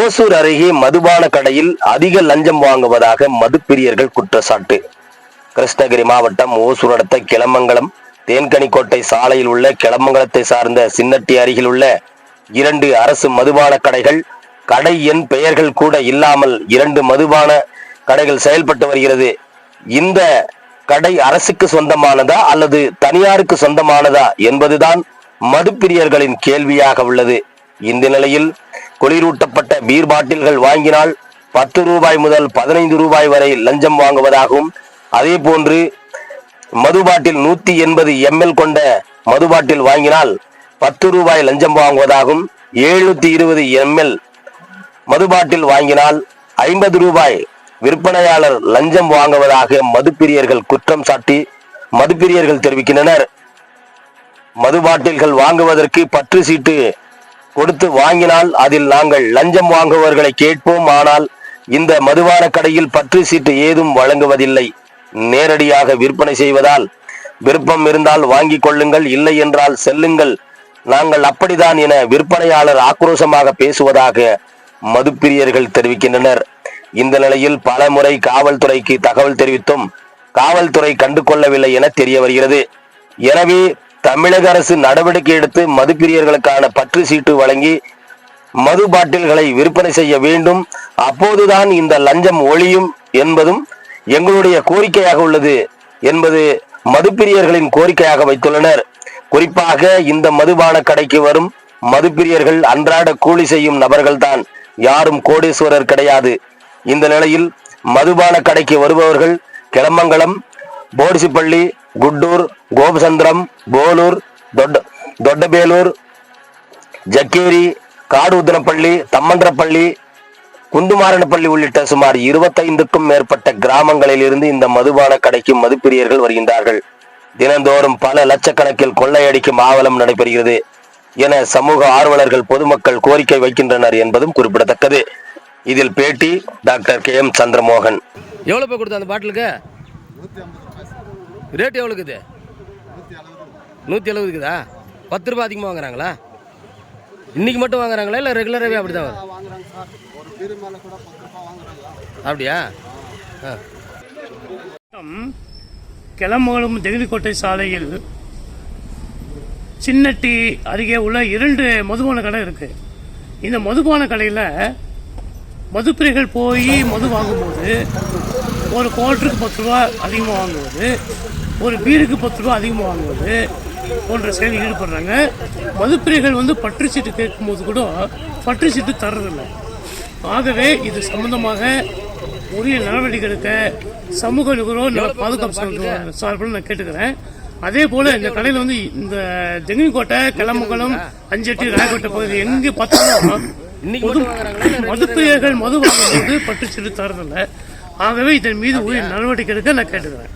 ஓசூர் அருகே மதுபான கடையில் அதிக லஞ்சம் வாங்குவதாக மதுப்பிரியர்கள் குற்றச்சாட்டு. கிருஷ்ணகிரி மாவட்டம் ஓசூர் அடுத்த கிளமங்கலம் தேன்கனிக்கோட்டை சாலையில் உள்ள கிளமங்கலத்தை சார்ந்த சின்னட்டி அருகில் உள்ள இரண்டு அரசு மதுபான கடைகள் கடை எண் பெயர்கள் கூட இல்லாமல் இரண்டு மதுபான கடைகள் செயல்பட்டு வருகிறது. இந்த கடை அரசுக்கு சொந்தமானதா அல்லது தனியாருக்கு சொந்தமானதா என்பதுதான் மதுப்பிரியர்களின் கேள்வியாக உள்ளது. இந்த நிலையில் குளிரூட்டப்பட்ட பீர் பாட்டில்கள் வாங்கினால் பத்து ரூபாய் முதல் பதினைந்து ரூபாய் வரை லஞ்சம் வாங்குவதாகவும் அதே போன்று மது பாட்டில் நூத்தி எண்பது எம்எல் கொண்ட மது பாட்டில் வாங்கினால் பத்து ரூபாய் லஞ்சம் வாங்குவதாகவும் எழுநூத்தி இருபது எம்எல் மது பாட்டில் வாங்கினால் ஐம்பது ரூபாய் விற்பனையாளர் லஞ்சம் வாங்குவதாக மதுப்பிரியர்கள் குற்றம் சாட்டி மதுப்பிரியர்கள் தெரிவிக்கின்றனர். மது பாட்டில்கள் வாங்குவதற்கு பற்று சீட்டு கொடுத்து வாங்கினால் அதில் நாங்கள் லஞ்சம் வாங்குபவர்களை கேட்போம். ஆனால் இந்த மதுவான கடையில் பற்று சீட்டு ஏதும் வழங்குவதில்லை. நேரடியாக விற்பனை செய்வதால் விருப்பம் இருந்தால் வாங்கிக் கொள்ளுங்கள். இல்லை என்றால் செல்லுங்கள். நாங்கள் அப்படிதான் என விற்பனையாளர் ஆக்ரோஷமாக பேசுவதாக மதுப்பிரியர்கள் தெரிவிக்கின்றனர். இந்த நிலையில் பல முறை காவல்துறைக்கு தகவல் தெரிவித்தும் காவல்துறை கண்டு கொள்ளவில்லை என தெரிய வருகிறது. எனவே தமிழக அரசு நடவடிக்கை எடுத்து மதுப்பிரியர்களுக்கான பற்று சீட்டு வழங்கி மது பாட்டில்களை விற்பனை செய்ய வேண்டும். அப்போதுதான் இந்த லஞ்சம் ஒழியும் என்பதும் எங்களுடைய கோரிக்கையாக உள்ளது என்பது மதுப்பிரியர்களின் கோரிக்கையாக வைத்துள்ளனர். குறிப்பாக இந்த மதுபான கடைக்கு வரும் மதுப்பிரியர்கள் அன்றாட கூலி செய்யும் நபர்கள்தான். யாரும் கோடீஸ்வரர் கிடையாது. இந்த நிலையில் மதுபான கடைக்கு வருபவர்கள் கிளமங்கலம் போடிசிப்பள்ளி குட்டூர் கோபசந்திரம் போலூர் தொட்ட தொட்டபேலூர் ஜக்கேரி காடுதனப்பள்ளி தம்மன்றப்பள்ளி குந்துமாரனப்பள்ளி உள்ளிட்ட சுமார் இருபத்தைந்துக்கும் மேற்பட்ட கிராமங்களில் இருந்து இந்த மதுபான கடைக்கு மதுப்பிரியர்கள் வருகின்றார்கள். தினந்தோறும் பல லட்சக்கணக்கில் கொள்ளையடிக்கும் ஆவலம் நடைபெறுகிறது என சமூக ஆர்வலர்கள் பொதுமக்கள் கோரிக்கை வைக்கின்றனர் என்பதும் குறிப்பிடத்தக்கது. இதில் பேட்டி டாக்டர் கே எம் சந்திரமோகன். எவ்வளோ போய் கொடுத்த அந்த பாட்டிலுக்கு? ரேட் எவ்வளோ இருக்குது? நூற்றி எழுபது இருக்குதா? பத்து ரூபாய் அதிகமாக வாங்குறாங்களா? இன்னைக்கு மட்டும் வாங்குறாங்களா இல்லை ரெகுலராகவே அப்படி தான் வாங்குறாங்க சார் ஒரு பீரு மேலே கூட பத்து ரூபாய் வாங்குறாங்க அப்படியா? ஆ. கிளம்பலம் தெகிரிக்கோட்டை சாலையில் சின்னட்டி அருகே உள்ள இரண்டு மதுபான கடை இருக்கு. இந்த மதுபான கடையில் மதுப்பிரிகள் போய் மது வாங்கும்போது ஒரு குவார்ட்டருக்கு பத்து ரூபா அதிகமாக வாங்குவது ஒரு பீருக்கு பத்து ரூபா அதிகமாக வாங்குவது போன்ற செயலில் ஈடுபடுறாங்க. மதுப்பிரிகள் வந்து பற்று சீட்டு கேட்கும்போது கூட பற்று சீட்டு தர்றதில்லை. ஆகவே இது சம்பந்தமாக உரிய நடவடிக்கை எடுக்க சமூக நுகர்வோர் நல பாதுகாப்பு சார்பில் நான் கேட்டுக்கிறேன். அதே போல இந்த கடையில் வந்து இந்த ஜெங்கினிக்கோட்டை கிளமங்கலம் அஞ்செட்டி ராயக்கோட்டை பகுதி எங்கே பார்த்தாலும் மதுப்பிரியர்கள் மது வாங்கும்போது பட்டு சிறு தரதில்லை ஆகவே இதன் மீது உரிய நடவடிக்கை எடுக்க நான் கேட்டுக்கிறேன்.